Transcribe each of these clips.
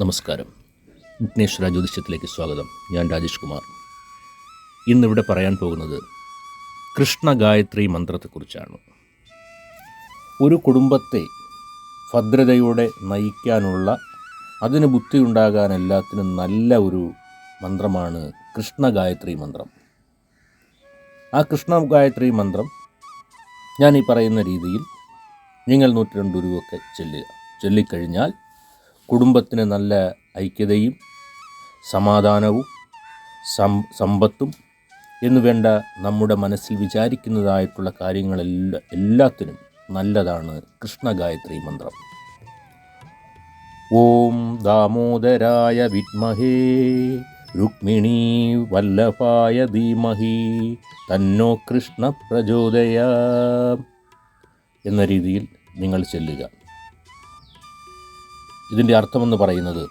നമസ്കാരം. വിഘ്നേശ്വര ജ്യോതിഷത്തിലേക്ക് സ്വാഗതം. ഞാൻ രാജേഷ് കുമാർ. ഇന്നിവിടെ പറയാൻ പോകുന്നത് കൃഷ്ണ ഗായത്രി മന്ത്രത്തെക്കുറിച്ചാണ്. ഒരു കുടുംബത്തെ ഭദ്രതയോടെ നയിക്കാനുള്ള അതിന് ബുദ്ധി എല്ലാത്തിനും നല്ല ഒരു മന്ത്രമാണ് കൃഷ്ണ ഗായത്രി മന്ത്രം. ആ കൃഷ്ണ ഗായത്രി മന്ത്രം ഞാൻ ഈ പറയുന്ന രീതിയിൽ നിങ്ങൾ നൂറ്റി രണ്ട് രൂപയൊക്കെ ചൊല്ലുക. ചൊല്ലിക്കഴിഞ്ഞാൽ കുടുംബത്തിന് നല്ല ഐക്യതയും സമാധാനവും സമ്പത്തും എന്നു വേണ്ട നമ്മുടെ മനസ്സിൽ വിചാരിക്കുന്നതായിട്ടുള്ള കാര്യങ്ങളെല്ലാം എല്ലാത്തിനും നല്ലതാണ് കൃഷ്ണഗായത്രി മന്ത്രം. ഓം ദാമോദരായ വിദ്മഹേ രുക്മിണീ വല്ലഭായ ധീമഹി തന്നോ കൃഷ്ണ പ്രചോദയ എന്ന രീതിയിൽ നിങ്ങൾ ചെല്ലുക. ഇതിന്റെ അർത്ഥമെന്ന് പറയുന്നത്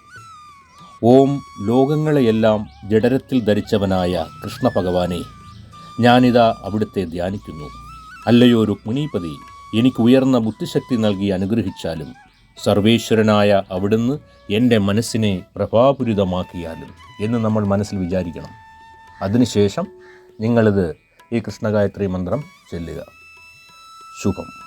ഓം ലോകങ്ങളെയെല്ലാം ജഡരത്തിൽ ധരിച്ചവനായ കൃഷ്ണ ഭഗവാനെ ഞാനിതാ അവിടുത്തെ ധ്യാനിക്കുന്നു. അല്ലയോ രുക്മിണീപതി എനിക്ക് ഉയർന്ന ബുദ്ധിശക്തി നൽകി അനുഗ്രഹിച്ചാലും സർവേശ്വരനായ അവിടുന്ന് എന്റെ മനസ്സിനെ പ്രഭാപുരിതമാക്കിയാലും എന്ന് നമ്മൾ മനസ്സിൽ വിചാരിക്കണം. അതിനുശേഷം നിങ്ങളിത് ഈ കൃഷ്ണഗായത്രി മന്ത്രം ചെല്ലുക. ശുഭം.